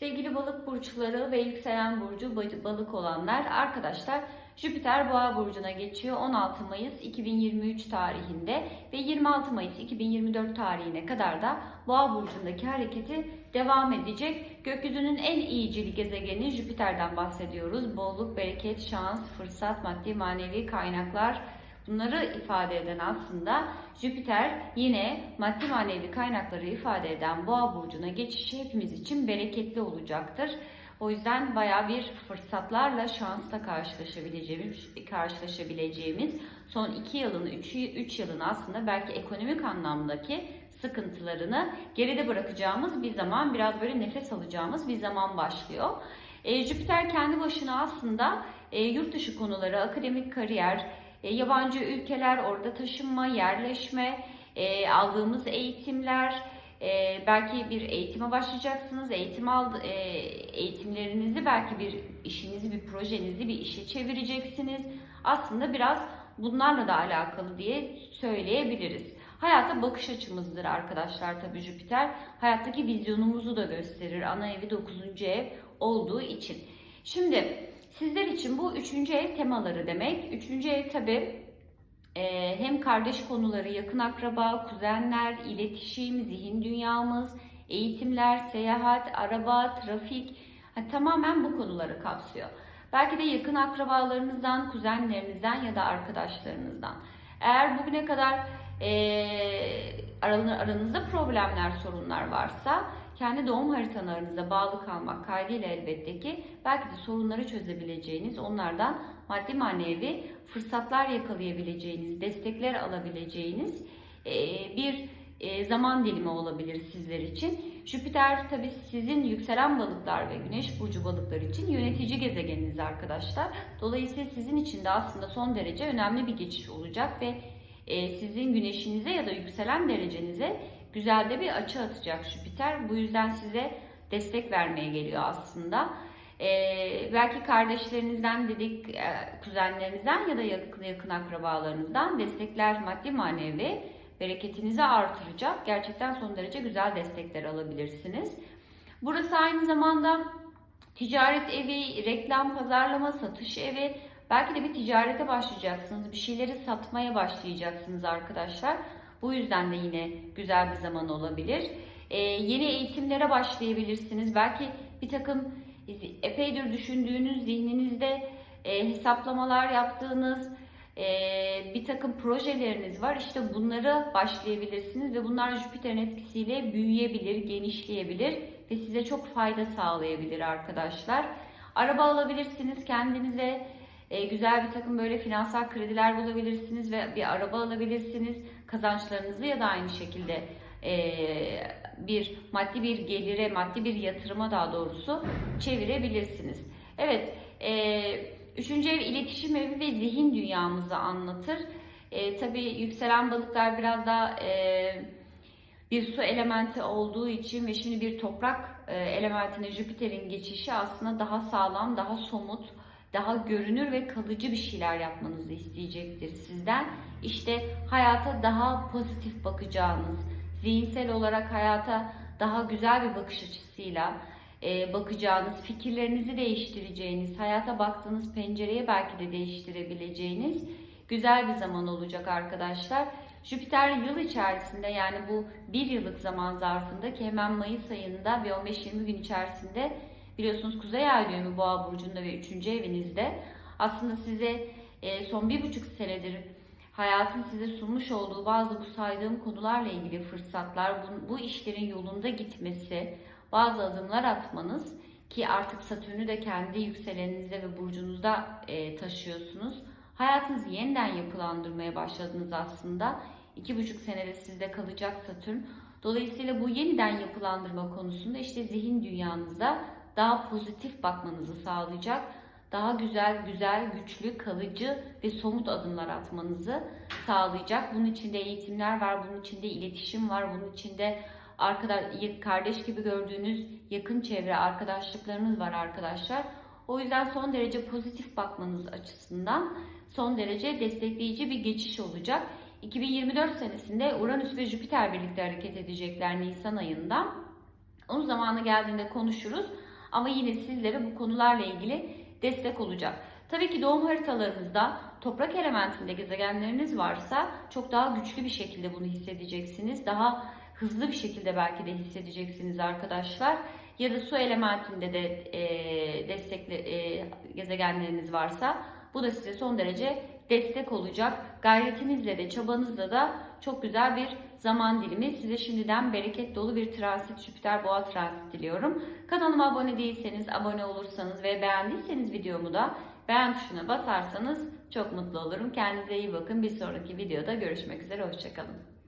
Sevgili balık burçları ve yükselen burcu ba- balık olanlar arkadaşlar Jüpiter Boğa burcuna geçiyor 16 Mayıs 2023 tarihinde ve 26 Mayıs 2024 tarihine kadar da Boğa burcundaki hareketi devam edecek. Gökyüzünün en iyicil gezegeni Jüpiter'den bahsediyoruz. Bolluk, bereket, şans, fırsat, maddi manevi kaynaklar Bunları ifade eden aslında Jüpiter yine maddi manevi kaynakları ifade eden Boğa burcuna geçişi hepimiz için bereketli olacaktır. O yüzden baya bir fırsatlarla şansla karşılaşabileceğimiz, karşılaşabileceğimiz son 2 yılın, 3 yılın aslında belki ekonomik anlamdaki sıkıntılarını geride bırakacağımız bir zaman, biraz böyle nefes alacağımız bir zaman başlıyor. E, Jüpiter kendi başına aslında e, yurt dışı konuları, akademik kariyer, e, yabancı ülkeler, orada taşınma, yerleşme, e, aldığımız eğitimler, e, belki bir eğitime başlayacaksınız, eğitim e, eğitimlerinizi belki bir işinizi, bir projenizi bir işe çevireceksiniz. Aslında biraz bunlarla da alakalı diye söyleyebiliriz. Hayata bakış açımızdır arkadaşlar tabii Jüpiter. Hayattaki vizyonumuzu da gösterir. Ana evi 9. ev olduğu için. Şimdi Sizler için bu üçüncü ev temaları demek. Üçüncü ev tabi e, hem kardeş konuları, yakın akraba, kuzenler, iletişim, zihin dünyamız, eğitimler, seyahat, araba, trafik hani tamamen bu konuları kapsıyor. Belki de yakın akrabalarınızdan, kuzenlerinizden ya da arkadaşlarınızdan. Eğer bugüne kadar e, aranızda problemler, sorunlar varsa kendi doğum haritalarınıza bağlı kalmak kaydıyla elbette ki belki de sorunları çözebileceğiniz, onlardan maddi manevi fırsatlar yakalayabileceğiniz, destekler alabileceğiniz e, bir e, zaman dilimi olabilir sizler için. Jüpiter tabi sizin yükselen balıklar ve güneş burcu balıklar için yönetici gezegeniniz arkadaşlar. Dolayısıyla sizin için de aslında son derece önemli bir geçiş olacak ve e, sizin güneşinize ya da yükselen derecenize güzel de bir açı atacak Jüpiter. Bu yüzden size destek vermeye geliyor aslında. Ee, belki kardeşlerinizden dedik, e, kuzenlerinizden ya da yakın, yakın akrabalarınızdan destekler maddi manevi bereketinizi artıracak. Gerçekten son derece güzel destekler alabilirsiniz. Burası aynı zamanda ticaret evi, reklam, pazarlama, satış evi. Belki de bir ticarete başlayacaksınız, bir şeyleri satmaya başlayacaksınız arkadaşlar. Bu yüzden de yine güzel bir zaman olabilir. Ee, yeni eğitimlere başlayabilirsiniz. Belki bir takım epeydir düşündüğünüz zihninizde e, hesaplamalar yaptığınız e, bir takım projeleriniz var. İşte bunları başlayabilirsiniz ve bunlar Jüpiter'in etkisiyle büyüyebilir, genişleyebilir ve size çok fayda sağlayabilir arkadaşlar. Araba alabilirsiniz kendinize e, güzel bir takım böyle finansal krediler bulabilirsiniz ve bir araba alabilirsiniz. Kazançlarınızı ya da aynı şekilde e, bir maddi bir gelire, maddi bir yatırıma daha doğrusu çevirebilirsiniz. Evet, e, üçüncü ev iletişim evi ve zihin dünyamızı anlatır. E, tabii yükselen balıklar biraz daha e, bir su elementi olduğu için ve şimdi bir toprak e, elementine Jüpiter'in geçişi aslında daha sağlam, daha somut, daha görünür ve kalıcı bir şeyler yapmanızı isteyecektir sizden. İşte hayata daha pozitif bakacağınız, zihinsel olarak hayata daha güzel bir bakış açısıyla e, bakacağınız, fikirlerinizi değiştireceğiniz, hayata baktığınız pencereye belki de değiştirebileceğiniz güzel bir zaman olacak arkadaşlar. Jüpiter yıl içerisinde yani bu bir yıllık zaman zarfında ki hemen Mayıs ayında ve 15-20 gün içerisinde Biliyorsunuz Kuzey Ay düğümü Boğa burcunda ve 3. evinizde. Aslında size e, son bir buçuk senedir hayatın size sunmuş olduğu bazı bu saydığım konularla ilgili fırsatlar, bu, bu işlerin yolunda gitmesi, bazı adımlar atmanız ki artık Satürn'ü de kendi yükseleninizde ve burcunuzda e, taşıyorsunuz. Hayatınızı yeniden yapılandırmaya başladınız aslında. İki buçuk senede sizde kalacak Satürn. Dolayısıyla bu yeniden yapılandırma konusunda işte zihin dünyanızda daha pozitif bakmanızı sağlayacak, daha güzel, güzel, güçlü, kalıcı ve somut adımlar atmanızı sağlayacak. Bunun içinde eğitimler var, bunun içinde iletişim var, bunun içinde arkadaş, kardeş gibi gördüğünüz yakın çevre arkadaşlıklarınız var arkadaşlar. O yüzden son derece pozitif bakmanız açısından son derece destekleyici bir geçiş olacak. 2024 senesinde Uranüs ve Jüpiter birlikte hareket edecekler Nisan ayında. Onun zamanı geldiğinde konuşuruz. Ama yine sizlere bu konularla ilgili destek olacak. Tabii ki doğum haritalarınızda toprak elementinde gezegenleriniz varsa çok daha güçlü bir şekilde bunu hissedeceksiniz. Daha hızlı bir şekilde belki de hissedeceksiniz arkadaşlar. Ya da su elementinde de e, destekli e, gezegenleriniz varsa bu da size son derece destek olacak. Gayretinizle de çabanızla da çok güzel bir zaman dilimi. Size şimdiden bereket dolu bir transit Jüpiter boğa transit diliyorum. Kanalıma abone değilseniz abone olursanız ve beğendiyseniz videomu da beğen tuşuna basarsanız çok mutlu olurum. Kendinize iyi bakın. Bir sonraki videoda görüşmek üzere. Hoşçakalın.